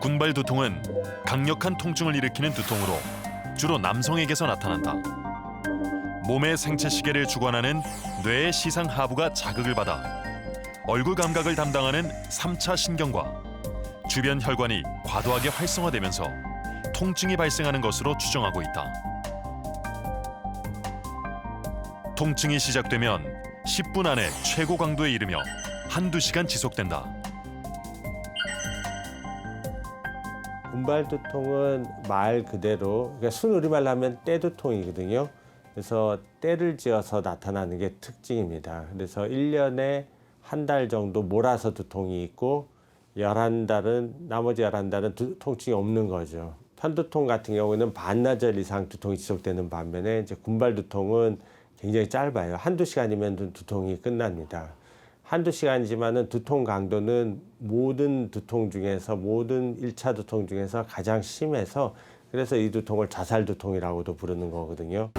군발 두통은 강력한 통증을 일으키는 두통으로 주로 남성에게서 나타난다. 몸의 생체 시계를 주관하는 뇌의 시상 하부가 자극을 받아 얼굴 감각을 담당하는 3차 신경과 주변 혈관이 과도하게 활성화되면서 통증이 발생하는 것으로 추정하고 있다. 통증이 시작되면 10분 안에 최고 강도에 이르며 한두 시간 지속된다. 군발 두통은 말 그대로 그러니까 순 우리말로 하면 떼두통이거든요. 그래서 때를 지어서 나타나는 게 특징입니다. 그래서 일년에 한 달 정도 몰아서 두통이 있고 열한 달은 나머지 열한 달은 두, 통증이 없는 거죠. 편두통 같은 경우는 반나절 이상 두통이 지속되는 반면에 이제 군발 두통은 굉장히 짧아요. 한두 시간이면 두- 두통이 끝납니다. 한두 시간이지만은 두통 강도는 모든 두통 중에서 모든 일차 두통 중에서 가장 심해서 그래서 이 두통을 자살 두통이라고도 부르는 거거든요.